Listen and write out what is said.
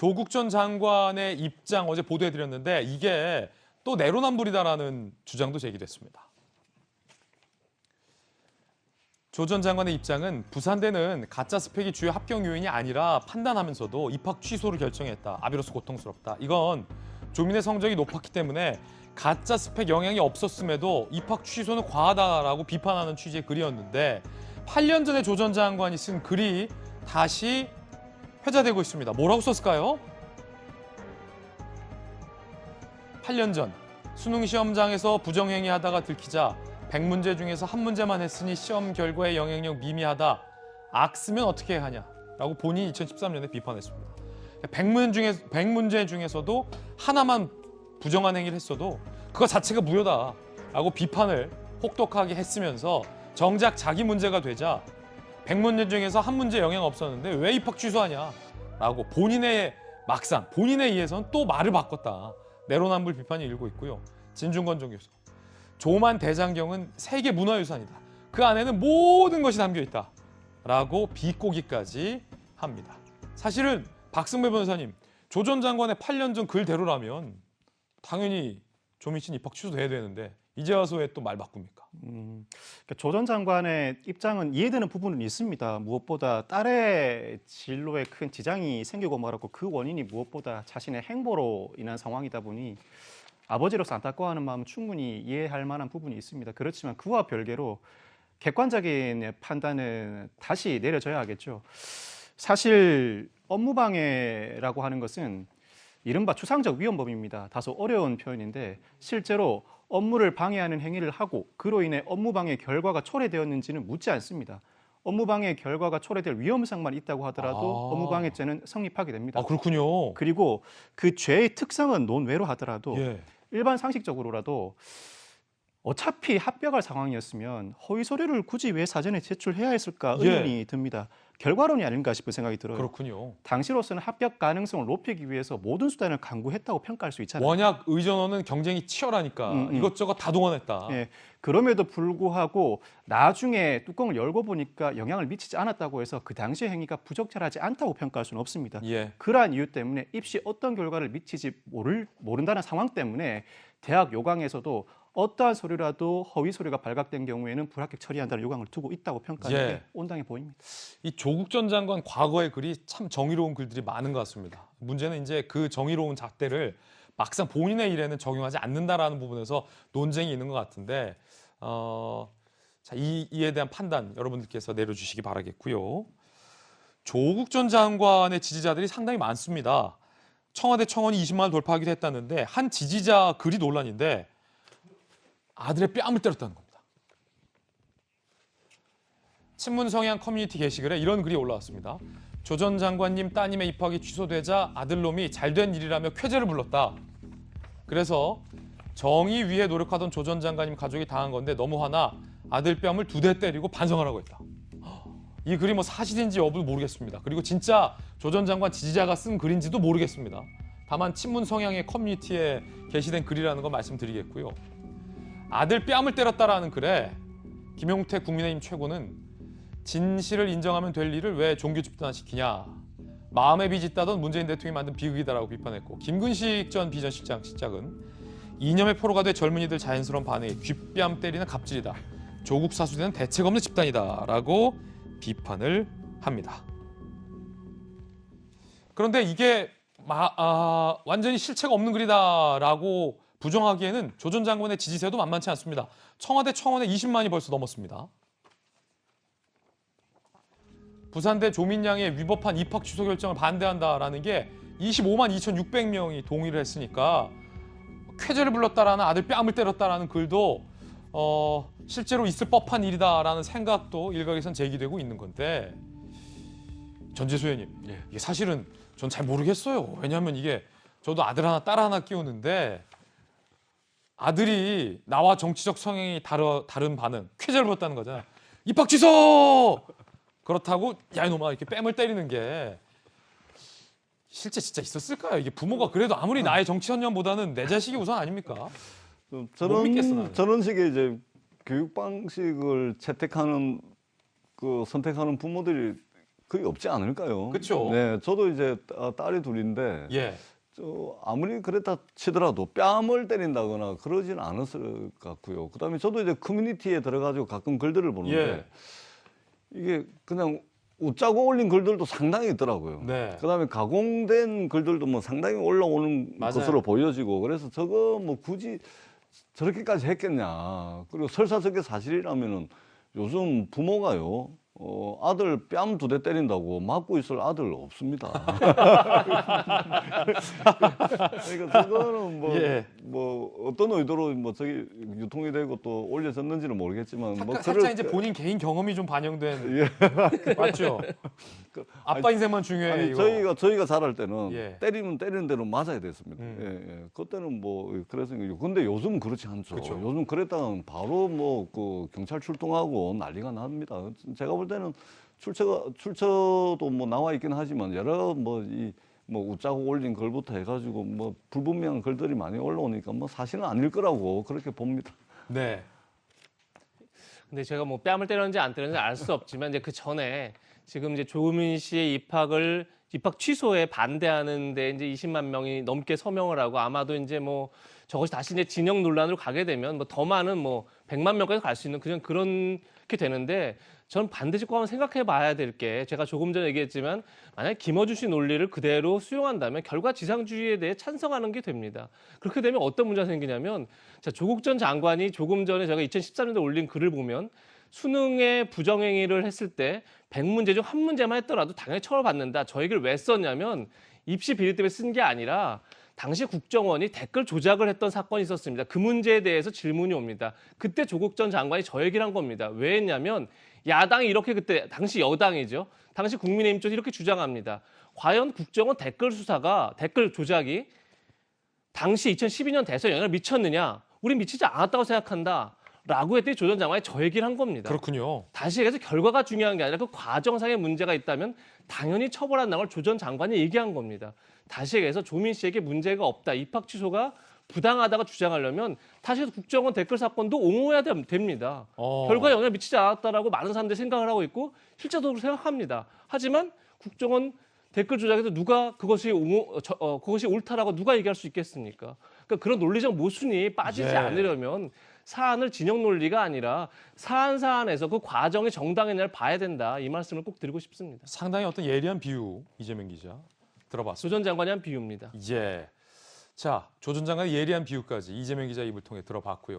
조국 전 장관의 입장 어제 보도해드렸는데 이게 또 내로남불이다라는 주장도 제기됐습니다. 조 전 장관의 입장은 부산대는 가짜 스펙이 주요 합격 요인이 아니라 판단하면서도 입학 취소를 결정했다. 아비로서 고통스럽다. 이건 조민의 성적이 높았기 때문에 가짜 스펙 영향이 없었음에도 입학 취소는 과하다라고 비판하는 취지의 글이었는데 8년 전에 조 전 장관이 쓴 글이 다시 회자되고 있습니다. 뭐라고 썼을까요? 8년 전 수능 시험장에서 부정행위 하다가 들키자 100문제 중에서 한 문제만 했으니 시험 결과의 영향력 미미하다. 악 쓰면 어떻게 하냐? 라고 본인이 2013년에 비판했습니다. 100문 중에 100문제 중에서도 하나만 부정한 행위를 했어도 그거 자체가 무효다. 라고 비판을 혹독하게 했으면서 정작 자기 문제가 되자 100문제 중에서 한 문제 영향 없었는데 왜 입학 취소하냐? 라고 본인의 막상 본인에 의해서는 또 말을 바꿨다. 내로남불 비판이 일고 있고요. 진중권 전 교수. 조만 대장경은 세계 문화유산이다. 그 안에는 모든 것이 담겨 있다. 라고 비꼬기까지 합니다. 사실은 박승배 변호사님, 조 전 장관의 8년 전 글대로라면 당연히 조민 씨는 입학 취소돼야 되는데 이제 와서 왜 또 말 바꿉니까? 음, 조전 장관의 입장은 이해되는 부분은 있습니다. 무엇보다 딸의 진로에 큰 지장이 생기고 말았고 그 원인이 무엇보다 자신의 행보로 인한 상황이다 보니 아버지로서 안타까워하는 마음 은 충분히 이해할 만한 부분이 있습니다. 그렇지만 그와 별개로 객관적인 판단은 다시 내려져야 하겠죠. 사실 업무방해라고 하는 것은 이른바 추상적 위헌범입니다. 다소 어려운 표현인데 실제로 업무를 방해하는 행위를 하고 그로 인해 업무방해 결과가 초래되었는지는 묻지 않습니다. 업무방해 결과가 초래될 위험성만 있다고 하더라도 아. 업무방해죄는 성립하게 됩니다. 아 그렇군요. 그리고 그 죄의 특성은 논외로 하더라도 예. 일반 상식적으로라도 어차피 합격할 상황이었으면 허위 서류를 굳이 왜 사전에 제출해야 했을까 예. 의문이 듭니다. 결과론이 아닌가 싶은 생각이 들어요. 그렇군요. 당시로서는 합격 가능성을 높이기 위해서 모든 수단을 강구했다고 평가할 수 있잖아요. 원약 의전원은 경쟁이 치열하니까 음, 음. 이것저것 다 동원했다. 예, 그럼에도 불구하고 나중에 뚜껑을 열고 보니까 영향을 미치지 않았다고 해서 그 당시의 행위가 부적절하지 않다고 평가할 수는 없습니다. 예. 그러한 이유 때문에 입시 어떤 결과를 미치지 모를, 모른다는 상황 때문에 대학 요강에서도 어떠한 서류라도 허위 서류가 발각된 경우에는 불합격 처리한다는 요강을 두고 있다고 평가하는 예. 게 온당해 보입니다. 이 조국 전 장관 과거의 글이 참 정의로운 글들이 많은 것 같습니다. 문제는 이제 그 정의로운 잣대를 막상 본인의 일에는 적용하지 않는다라는 부분에서 논쟁이 있는 것 같은데 어, 자, 이, 이에 대한 판단 여러분들께서 내려주시기 바라겠고요. 조국 전 장관의 지지자들이 상당히 많습니다. 청와대 청원이 20만을 돌파하기도 했다는데 한 지지자 글이 논란인데 아들의 뺨을 때렸다는 겁니다. 친문 성향 커뮤니티 게시글에 이런 글이 올라왔습니다. 조 전 장관님 따님의 입학이 취소되자 아들놈이 잘된 일이라며 쾌재를 불렀다. 그래서 정의 위해 노력하던 조 전 장관님 가족이 당한 건데 너무 화나 아들 뺨을 두 대 때리고 반성하라고 했다. 이 글이 뭐 사실인지 여부도 모르겠습니다. 그리고 진짜 조 전 장관 지지자가 쓴 글인지도 모르겠습니다. 다만 친문 성향의 커뮤니티에 게시된 글이라는 거 말씀드리겠고요. 아들 뺨을 때렸다라는 글에 김용태 국민의힘 최고는 진실을 인정하면 될 일을 왜 종교 집단화시키냐. 마음에 빚있다던 문재인 대통령이 만든 비극이다라고 비판했고 김근식 전 비전실장 실장은 이념의 포로가 돼 젊은이들 자연스러운 반응에 귓뺨 때리는 갑질이다. 조국 사수되는 대책 없는 집단이다라고 비판을 합니다. 그런데 이게 마- 아, 완전히 실체가 없는 글이다라고 부정하기에는 조 전 장관의 지지세도 만만치 않습니다. 청와대 청원에 20만이 벌써 넘었습니다. 부산대 조민양의 위법한 입학 취소 결정을 반대한다라는 게 25만 2,600명이 동의를 했으니까 쾌재를 불렀다라는 아들 뺨을 때렸다라는 글도 어, 실제로 있을 법한 일이다라는 생각도 일각에선 제기되고 있는 건데 전재수 의원님 이게 사실은 전 잘 모르겠어요. 왜냐하면 이게 저도 아들 하나 딸 하나 키우는데 아들이 나와 정치적 성향이 다르, 다른 반응 쾌재를 불렀다는 거잖아. 입학 취소! 그렇다고 야 이놈아 이렇게 뺨을 때리는 게 실제 진짜 있었을까요? 이게 부모가 그래도 아무리 나의 정치 선념보다는 내 자식이 우선 아닙니까? 좀못 믿겠어, 저런 나는. 저런 식의 이제 교육 방식을 채택하는 그 선택하는 부모들이 거의 없지 않을까요? 그쵸. 네, 저도 이제 따- 딸이 둘인데 예. 저 아무리 그랬다 치더라도 뺨을 때린다거나 그러진 않았을 것 같고요. 그다음에 저도 이제 커뮤니티에 들어가지고 가끔 글들을 보는데 예. 이게 그냥 웃자고 올린 글들도 상당히 있더라고요. 네. 그다음에 가공된 글들도 뭐 상당히 올라오는 맞아요. 것으로 보여지고 그래서 저거 뭐 굳이 저렇게까지 했겠냐. 그리고 설사 저게 사실이라면은 요즘 부모가요. 어, 아들 뺨 두 대 때린다고 맞고 있을 아들 없습니다. 그러니까 저거는 뭐, 예. 뭐 어떤 의도로 뭐 저기 유통이 되고 또 올려졌는지는 모르겠지만 뭐 살짝, 살짝 그럴 이제 때- 본인 개인 경험이 좀 반영된 예. 맞죠? 아빠 인생만 중요해 아니 이거. 저희가 저희가 자랄 때는 예. 때리면 때리는 대로 맞아야 됐습니다. 음. 예, 예. 그때는 뭐 그래서 근데 요즘 그렇지 않죠. 그쵸. 요즘 그랬다면 바로 뭐 그 경찰 출동하고 난리가 납니다. 제가 볼 때는 출처가 출처도 뭐 나와 있긴 하지만 여러 뭐이뭐 웃자고 올린 글부터 해가지고 뭐 불분명한 글들이 많이 올라오니까 뭐 사실은 아닐 거라고 그렇게 봅니다. 네. 근데 제가 뭐 뺨을 때렸는지 안 때렸는지 알 수 없지만 이제 그 전에 지금 이제 조민 씨의 입학을 입학 취소에 반대하는데 이제 20만 명이 넘게 서명을 하고 아마도 이제 뭐 저것이 다시 이제 진영 논란으로 가게 되면 뭐 더 많은 뭐 100만 명까지 갈 수 있는 그냥 그렇게 되는데 저는 반드시 꼭 한번 생각해 봐야 될 게 제가 조금 전에 얘기했지만 만약 김어준 씨 논리를 그대로 수용한다면 결과 지상주의에 대해 찬성하는 게 됩니다. 그렇게 되면 어떤 문제가 생기냐면 자, 조국 전 장관이 조금 전에 제가 2013년도에 올린 글을 보면 수능에 부정행위를 했을 때 100문제 중 한 문제만 했더라도 당연히 처벌받는다. 저 얘기를 왜 썼냐면 입시 비리 때문에 쓴 게 아니라 당시 국정원이 댓글 조작을 했던 사건이 있었습니다. 그 문제에 대해서 질문이 옵니다. 그때 조국 전 장관이 저 얘기를 한 겁니다. 왜 했냐면 야당이 이렇게 그때 당시 여당이죠. 당시 국민의힘 쪽이 이렇게 주장합니다. 과연 국정원 댓글 수사가 댓글 조작이 당시 2012년 대선에 영향을 미쳤느냐? 우린 미치지 않았다고 생각한다. 라고 했더니 조전 장관이 저 얘기를 한 겁니다. 그렇군요. 다시 얘기해서 결과가 중요한 게 아니라 그 과정상의 문제가 있다면 당연히 처벌한다는 걸 조전 장관이 얘기한 겁니다. 다시 얘기해서 조민 씨에게 문제가 없다. 입학 취소가 부당하다고 주장하려면 다시 해서 국정원 댓글 사건도 옹호해야 됨- 됩니다. 어. 결과에 영향을 미치지 않았다라고 많은 사람들이 생각을 하고 있고 실제적으로 생각합니다. 하지만 국정원 댓글 조작에서 누가 그것이 옹호, 어, 저- 어, 그것이 옳다라고 누가 얘기할 수 있겠습니까? 그러니까 그런 논리적 모순이 빠지지 예. 않으려면 사안을 진영 논리가 아니라 사안 사안에서 그 과정이 정당했냐를 봐야 된다. 이 말씀을 꼭 드리고 싶습니다. 상당히 어떤 예리한 비유 이재명 기자 들어봤습니다. 조전 장관이 한 비유입니다. 예. 자, 조 전 장관의 예리한 비유까지 이재명 기자 입을 통해 들어봤고요.